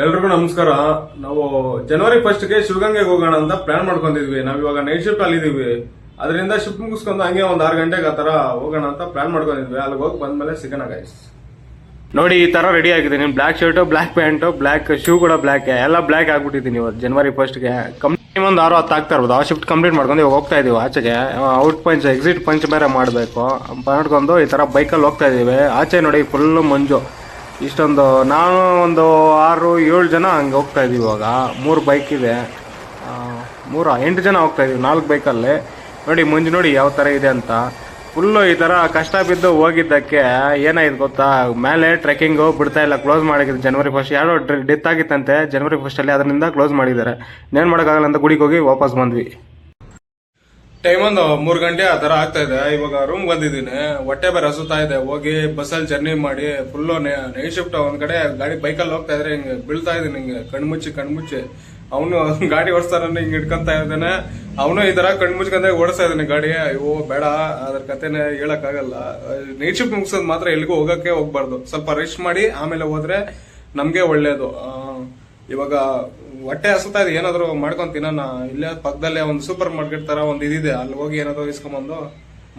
ಎಲ್ರಿಗೂ ನಮಸ್ಕಾರ. ನಾವು ಜನವರಿ ಫಸ್ಟ್ಗೆ ಶಿವಗಂಗೆಗೆ ಹೋಗೋಣ ಅಂತ ಪ್ಲಾನ್ ಮಾಡ್ಕೊಂಡಿದ್ವಿ. ನಾವ್ ಇವಾಗ ನೈಟ್ ಶಿಫ್ಟ್ ಅಲ್ಲಿ ಇದೀವಿ. ಅದರಿಂದ ಶಿಫ್ಟ್ ಮುಗಿಸ್ಕೊಂಡು ಹಂಗೆ ಒಂದ್ ಆರು ಗಂಟೆಗೆ ಆ ತರ ಹೋಗೋಣ ಅಂತ ಪ್ಲಾನ್ ಮಾಡ್ಕೊಂಡಿದ್ವಿ. ಅಲ್ಲಿ ಹೋಗಿ ಬಂದ್ಮೇಲೆ ಸಿಗೋಣ ಗೈಸ್ ನೋಡಿ, ಈ ತರ ರೆಡಿ ಆಗಿದ್ದೀನಿ black shirt black pant black shoe ಕೂಡ ಬ್ಲಾಕ್ ಎಲ್ಲ ಬ್ಲಾಕ್ ಆಗ್ಬಿಟ್ಟಿದ್ದೀನಿ ಇವತ್ತು ಜನವರಿ ಫಸ್ಟ್ಗೆ ಕಂಪ್ನಿ ಒಂದು ಆರು ಹತ್ತು ಆಗ್ತಾ ಇರ್ಬೋದು. ಆ ಶಿಫ್ಟ್ ಕಂಪ್ಲೀಟ್ ಮಾಡ್ಕೊಂಡು ಇವಾಗ ಹೋಗ್ತಾ ಇದೀವಿ ಆಚೆಗೆ. ಔಟ್ ಪಂಚ್ ಎಕ್ಸಿಟ್ ಪಂಚ್ ಬೇರೆ ಮಾಡಬೇಕು. ಮಾಡ್ಕೊಂಡು ಈ ತರ ಬೈಕಲ್ಲಿ ಹೋಗ್ತಾ ಇದೀವಿ. ಆಚೆ ನೋಡಿ ಫುಲ್ ಮಂಜು. ಇಷ್ಟೊಂದು, ನಾನು ಒಂದು ಆರು, ಏಳು ಜನ ಹಂಗೆ ಹೋಗ್ತಾ ಇದ್ದೀವಿ ಇವಾಗ. ಮೂರು ಬೈಕ್ ಇದೆ. ಮೂರ, ಎಂಟು ಜನ ಹೋಗ್ತಾ ಇದೀವಿ, ನಾಲ್ಕು ಬೈಕಲ್ಲಿ ನೋಡಿ, ಮಂಜು ನೋಡಿ ಯಾವ ಥರ ಇದೆ ಅಂತ. ಫುಲ್ಲು ಈ ಥರ ಕಷ್ಟ ಬಿದ್ದು ಹೋಗಿದ್ದಕ್ಕೆ ಏನಾಯ್ತು ಗೊತ್ತಾ? ಮೇಲೆ ಟ್ರೆಕ್ಕಿಂಗು ಬಿಡ್ತಾ ಇಲ್ಲ ಕ್ಲೋಸ್ ಮಾಡಿದ್ರು ಜನವರಿ ಫಸ್ಟ್ ಯಾರೋ ಡೆತ್ ಆಗಿತ್ತಂತೆ ಜನವರಿ ಫಸ್ಟಲ್ಲಿ ಅದರಿಂದ ಕ್ಲೋಸ್ ಮಾಡಿದ್ದಾರೆ. ಇನ್ನೇನು ಮಾಡೋಕ್ಕಾಗಲ್ಲ ಅಂತ ಗುಡಿಗೆ ಹೋಗಿ ವಾಪಸ್ ಬಂದ್ವಿ. ಟೈಮ್ ಒಂದು ಮೂರ್ ಗಂಟೆ ಆ ತರ ಆಗ್ತಾ ಇದೆ. ಇವಾಗ ರೂಮ್ ಬಂದಿದ್ದೀನಿ. ಹೊಟ್ಟೆ ಬೇರೆ ಹಸುತ್ತಾ ಇದೆ. ಹೋಗಿ ಬಸ್ಸಲ್ಲಿ ಜರ್ನಿ ಮಾಡಿ ಫುಲ್ ನೈಟ್ ಶಿಫ್ಟ್ ಒಂದ್ ಕಡೆ ಗಾಡಿ ಬೈಕಲ್ಲಿ ಹೋಗ್ತಾ ಇದ್ರೆ ಹಿಂಗೆ ಬೀಳ್ತಾ ಇದೀನಿ ಹಿಂಗೆ. ಕಣ್ಮುಚ್ಚಿ ಕಣ್ಮುಚ್ಚಿ ಅವನು ಗಾಡಿ ಓಡಿಸ್ತಾನೆ ಹಿಂಗೆ ಇಟ್ಕೊಂತ ಇದ್ದಾನೆ. ಅವನು ಈ ತರ ಕಣ್ಮುಚ್ಕೊಂಡ ಓಡಿಸ್ತಾ ಇದ್ದಾನೆ ಗಾಡಿ. ಅಯ್ಯೋ ಬೇಡ. ಅದ್ರ ಕತೆನೆ ಹೇಳಕ್ ಆಗಲ್ಲ ನೈಟ್ ಶಿಫ್ಟ್ ಮುಗಿಸೋದು ಮಾತ್ರ ಎಲ್ಲಿಗೂ ಹೋಗಕ್ಕೆ ಹೋಗ್ಬಾರ್ದು. ಸ್ವಲ್ಪ ರೆಸ್ಟ್ ಮಾಡಿ ಆಮೇಲೆ ಹೋದ್ರೆ ನಮಗೆ ಒಳ್ಳೇದು. ಆ, ಇವಾಗ ಹೊಟ್ಟೆ ಹಸುತ್ತಾ ಇದೆ, ಏನಾದ್ರು ಮಾಡ್ಕೊಂಡ್ ತಿನ್ನೋಣ. ಇಲ್ಲೇ ಪಕ್ಕದಲ್ಲೇ ಒಂದು ಸೂಪರ್ ಮಾರ್ಕೆಟ್ ತರ ಒಂದು ಇದಿದೆ, ಅಲ್ಲಿ ಹೋಗಿ ಏನಾದ್ರು ಇಸ್ಕೊಂಬಂದು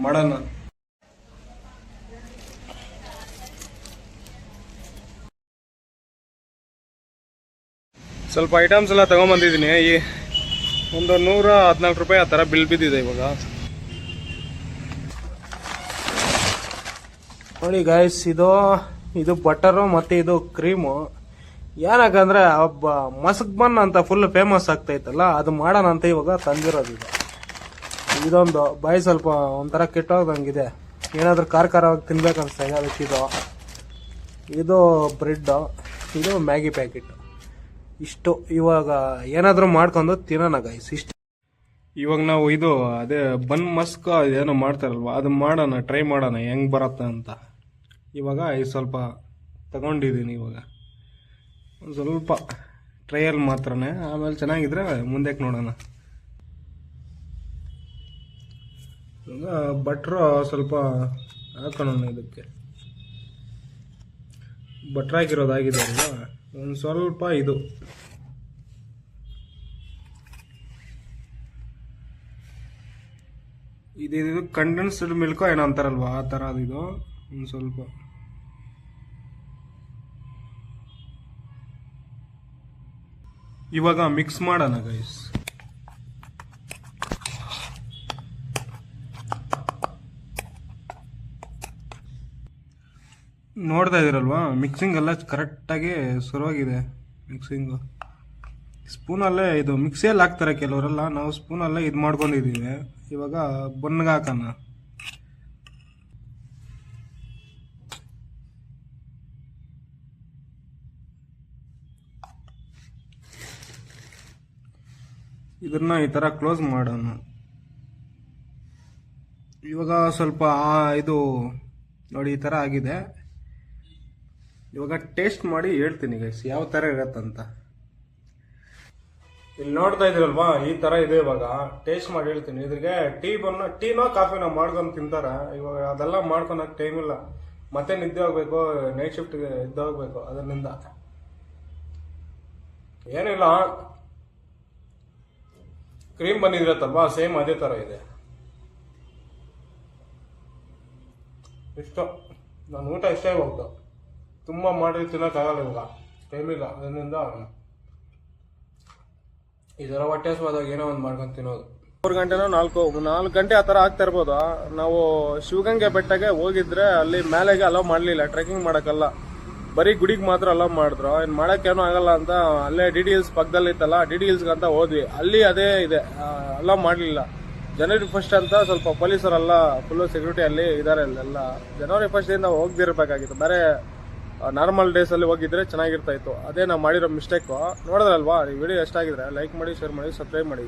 ಮಾಡೋಣ. ಸ್ವಲ್ಪ ಐಟಮ್ಸ್ ಎಲ್ಲ ತಗೊಂಬಂದಿದ್ದೀನಿ. ಈ ಒಂದು ನೂರ ಹದಿನಾಲ್ಕು ರೂಪಾಯಿ ಆ ಥರ ಬಿಲ್ ಬಿದ್ದಿದೆ ಇವಾಗ. ನೋಡಿ ಗೈಸ್ ಇದು ಇದು ಬಟರು ಮತ್ತು ಇದು ಕ್ರೀಮು ಏನಕ್ಕಂದ್ರೆ ಒಬ್ಬ ಮಸ್ಕ್ ಬನ್ ಅಂತ ಫುಲ್ ಫೇಮಸ್ ಆಗ್ತೈತಲ್ಲ, ಅದು ಮಾಡೋಣ ಅಂತ ಇವಾಗ ತಂದಿರೋದು ಇದು. ಇದೊಂದು ಬಾಯಿ ಸ್ವಲ್ಪ ಒಂಥರ ಕೆಟ್ಟೋದಂಗಿದೆ ಏನಾದ್ರೂ ಖಾರ ಖಾರವಾಗಿ ತಿನ್ಬೇಕು ಅನ್ಸ್ತಾ ಇದೆ, ಅದಕ್ಕೆ ಇದು. ಇದು ಬ್ರೆಡ್, ಇದು ಮ್ಯಾಗಿ ಪ್ಯಾಕೆಟ್. ಇಷ್ಟು. ಇವಾಗ ಏನಾದರೂ ಮಾಡ್ಕೊಂಡು ತಿನ್ನೋಣ ಗೈಸ್ ಇಷ್ಟು. ಇವಾಗ ನಾವು ಇದು, ಅದೇ ಬನ್ ಮಸ್ಕ್ ಏನೋ ಮಾಡ್ತಾರಲ್ವ, ಅದು ಮಾಡೋಣ, ಟ್ರೈ ಮಾಡೋಣ, ಹೆಂಗ್ ಬರತ್ತೆ ಅಂತ. ಇವಾಗ ಇದು ಸ್ವಲ್ಪ ತಗೊಂಡಿದ್ದೀನಿ ಇವಾಗ. ಒಂದ್ ಸ್ವಲ್ಪ ಟ್ರಯಲ್ ಮಾತ್ರನೇ. ಆಮೇಲೆ ಚೆನ್ನಾಗಿದ್ರೆ ಮುಂದಕ್ಕೆ ನೋಡೋಣ. ಬಟ್ರು ಸ್ವಲ್ಪ ಹಾಕೋಣ ಇದಕ್ಕೆ. ಬಟ್ರ್ ಹಾಕಿರೋದಾಗಿದೆ ಅಲ್ವಾ? ಒಂದು ಸ್ವಲ್ಪ ಇದು. ಇದು ಕಂಡೆನ್ಸ್ಡ್ ಮಿಲ್ಕೋ ಏನೋ ಅಂತಾರಲ್ವಾ? ಆ ಥರ ಇದು. ಒಂದು ಸ್ವಲ್ಪ. ಇವಾಗ ಮಿಕ್ಸ್ ಮಾಡೋಣ ಗೈಸ್ ನೋಡ್ತಾ ಇದ್ದೀರಲ್ವಾ? ಮಿಕ್ಸಿಂಗ್ ಎಲ್ಲ ಕರೆಕ್ಟಾಗಿ ಶುರುವಾಗಿದೆ ಮಿಕ್ಸಿಂಗು ಸ್ಪೂನಲ್ಲೇ ಇದು ಮಿಕ್ಸಿಯಲ್ಲಿ ಹಾಕ್ತಾರೆ ಕೆಲವರೆಲ್ಲ. ನಾವು ಸ್ಪೂನಲ್ಲೇ ಇದು ಮಾಡ್ಕೊಂಡಿದ್ದೀವಿ ಇವಾಗ ಬನ್ಗೆ ಹಾಕೋಣ. ಇದನ್ನ ಈ ಥರ ಕ್ಲೋಸ್ ಮಾಡೋಣ. ಇವಾಗ ಸ್ವಲ್ಪ ಇದು ನೋಡಿ, ಈ ಥರ ಆಗಿದೆ. ಇವಾಗ ಟೇಸ್ಟ್ ಮಾಡಿ ಹೇಳ್ತೀನಿ ಗೈಸ್ ಯಾವ ಥರ ಇರತ್ತಂತ ಇಲ್ಲಿ ನೋಡ್ತಾ ಇದ್ರಲ್ವಾ ಈ ತರ ಇದೆ ಇವಾಗ. ಟೇಸ್ಟ್ ಮಾಡಿ ಹೇಳ್ತೀನಿ. ಇದ್ರಿಗೆ ಟೀ ಬನ್ನ ಟೀನೋ ಕಾಫಿನೋ ಮಾಡ್ಕೊಂಡು ತಿಂತಾರ. ಇವಾಗ ಅದೆಲ್ಲ ಮಾಡ್ಕೊಳಕ್ ಟೈಮ್ ಇಲ್ಲ. ಮತ್ತೆ ನಿದ್ದೆ ಹೋಗ್ಬೇಕು ನೈಟ್ ಶಿಫ್ಟ್ಗೆ ಇದ್ದೋಗ್ಬೇಕು ಅದರಿಂದ. ಏನಿಲ್ಲ. ಕ್ರೀಮ್ ಬಂದಿದ್ರತ್ತಲ್ವಾ ಸೇಮ್ ಅದೇ ಥರ ಇದೆ. ಇಷ್ಟ, ನಾನು ಊಟ ಇಷ್ಟೇ ಹೋಗ್ತು ತುಂಬ ಮಾಡಿ ತಿನ್ನೋಕ್ಕಾಗಲ್ಲ ಇವಾಗ. ಟೈಮ್ ಇಲ್ಲ, ಅದರಿಂದ ಈ ಥರ ಹೊಟ್ಟೆ ಹಸುವಾದಾಗ ಏನೋ ಒಂದು ಮಾಡ್ಕೊಂಡು ತಿನ್ನೋದು. ಮೂರು ಗಂಟೆನೋ ನಾಲ್ಕು ನಾಲ್ಕು ಗಂಟೆ ಆ ಥರ ಆಗ್ತಾ ಇರ್ಬೋದು. ನಾವು ಶಿವಗಂಗೆ ಬೆಟ್ಟಗೆ ಹೋಗಿದ್ರೆ ಅಲ್ಲಿ ಮೇಲೆಗೆ ಅಲೋ ಮಾಡಲಿಲ್ಲ ಟ್ರೆಕ್ಕಿಂಗ್ ಮಾಡೋಕ್ಕಲ್ಲ. ಬರೀ ಗುಡಿಗೆ ಮಾತ್ರ ಅಲೋ ಮಾಡಿದ್ರು. ಏನು ಮಾಡೋಕ್ಕೇನೂ ಆಗಲ್ಲ ಅಂತ ಅಲ್ಲೇ ಡಿ ಡಿ ಹಿಲ್ಸ್ ಪಕ್ಕದಲ್ಲಿ ಇತ್ತಲ್ಲ ಡಿ ಡಿ ಹಿಲ್ಸ್ಗೆ ಅಂತ ಹೋದ್ವಿ. ಅಲ್ಲಿ ಅದೇ ಇದೆ. ಅಲೋ ಮಾಡಲಿಲ್ಲ. ಜನವರಿ ಫಸ್ಟ್ ಅಂತ ಸ್ವಲ್ಪ ಪೊಲೀಸರೆಲ್ಲ ಫುಲ್ಲು ಸೆಕ್ಯೂರಿಟಿ ಅಲ್ಲಿ ಇದ್ದಾರೆ ಅಲ್ಲೆಲ್ಲ. ಜನವರಿ ಫಸ್ಟಿಂದ ಹೋಗ್ದಿರ್ಬೇಕಾಗಿತ್ತು. ಬೇರೆ ನಾರ್ಮಲ್ ಡೇಸಲ್ಲಿ ಹೋಗಿದ್ರೆ ಚೆನ್ನಾಗಿರ್ತಾಯಿತ್ತು ಅದೇ ನಾವು ಮಾಡಿರೋ ಮಿಸ್ಟೇಕು ನೋಡಿದ್ರಲ್ವಾ? ಈ ವಿಡಿಯೋ ಎಷ್ಟಾಗಿದ್ರೆ ಲೈಕ್ ಮಾಡಿ ಶೇರ್ ಮಾಡಿ ಸಬ್ಸ್ಕ್ರೈಬ್ ಮಾಡಿ.